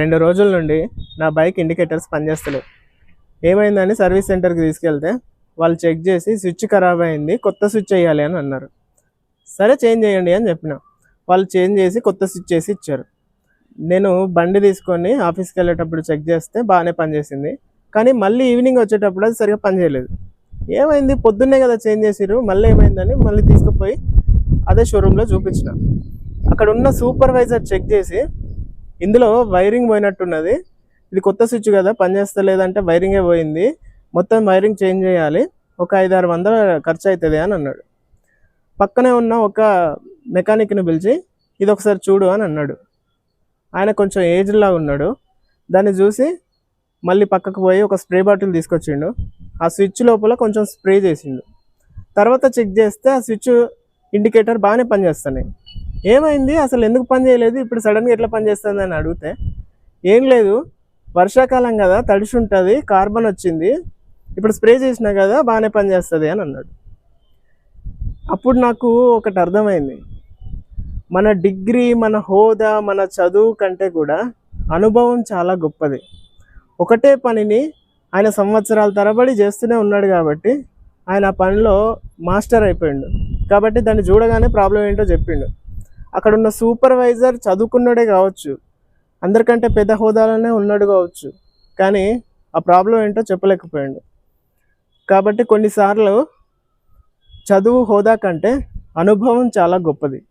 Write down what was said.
రెండు రోజుల నుండి నా బైక్ ఇండికేటర్స్ పనిచేస్తలేవు. ఏమైందని సర్వీస్ సెంటర్కి తీసుకెళ్తే వాళ్ళు చెక్ చేసి స్విచ్ ఖరాబ్ అయింది కొత్త స్విచ్ వేయాలి అని అన్నారు. సరే చేంజ్ చేయండి అని చెప్పిన. వాళ్ళు చేంజ్ చేసి కొత్త స్విచ్ చేసి ఇచ్చారు. నేను బండి తీసుకొని ఆఫీస్కి వెళ్ళేటప్పుడు చెక్ చేస్తే బాగానే పనిచేసింది. కానీ మళ్ళీ ఈవినింగ్ వచ్చేటప్పుడు అది సరిగ్గా పనిచేయలేదు. ఏమైంది? పొద్దున్నే కదా చేంజ్ చేసిరు మళ్ళీ ఏమైందని మళ్ళీ తీసుకుపోయి అదే షోరూంలో చూపించిన. అక్కడ ఉన్న సూపర్వైజర్ చెక్ చేసి ఇందులో వైరింగ్ పోయినట్టున్నది. ఇది కొత్త స్విచ్ కదా పనిచేస్తలేదంటే వైరింగే పోయింది. మొత్తం వైరింగ్ చేంజ్ చేయాలి. ఒక ఐదు ఆరు వందల ఖర్చు అవుతుంది అని అన్నాడు. పక్కనే ఉన్న ఒక మెకానిక్ని పిలిచి ఇది ఒకసారి చూడు అని అన్నాడు. ఆయన కొంచెం ఏజ్లా ఉన్నాడు. దాన్ని చూసి మళ్ళీ పక్కకు పోయి ఒక స్ప్రే బాటిల్ తీసుకొచ్చిండు. ఆ స్విచ్ లోపల కొంచెం స్ప్రే చేసిండు. తర్వాత చెక్ చేస్తే ఆ స్విచ్ ఇండికేటర్ బాగానే పనిచేస్తున్నాయి. ఏమైంది? అసలు ఎందుకు పని చేయలేదు? ఇప్పుడు సడన్గా ఎట్లా పనిచేస్తుంది అని అడిగితే ఏం లేదు వర్షాకాలం కదా తడిసి ఉంటుంది కార్బన్ వచ్చింది ఇప్పుడు స్ప్రే చేసినా కదా బాగానే పనిచేస్తుంది అని అన్నాడు. అప్పుడు నాకు ఒకటి అర్థమైంది. మన డిగ్రీ మన హోదా మన చదువు కంటే కూడా అనుభవం చాలా గొప్పది. ఒకటే పనిని ఆయన సంవత్సరాల తరబడి చేస్తూనే ఉన్నాడు కాబట్టి ఆయన ఆ పనిలో మాస్టర్ అయిపోయిండు. కాబట్టి దాన్ని చూడగానే ప్రాబ్లం ఏంటో చెప్పిండు. అక్కడ ఉన్న సూపర్వైజర్ చదువుకున్నాడే కావచ్చు. అందరికంటే పెద్ద హోదాలోనే ఉన్నాడు కావచ్చు. కానీ ఆ ప్రాబ్లం ఏంటో చెప్పలేకపోయాడు. కాబట్టి కొన్నిసార్లు చదువు హోదా కంటే అనుభవం చాలా గొప్పది.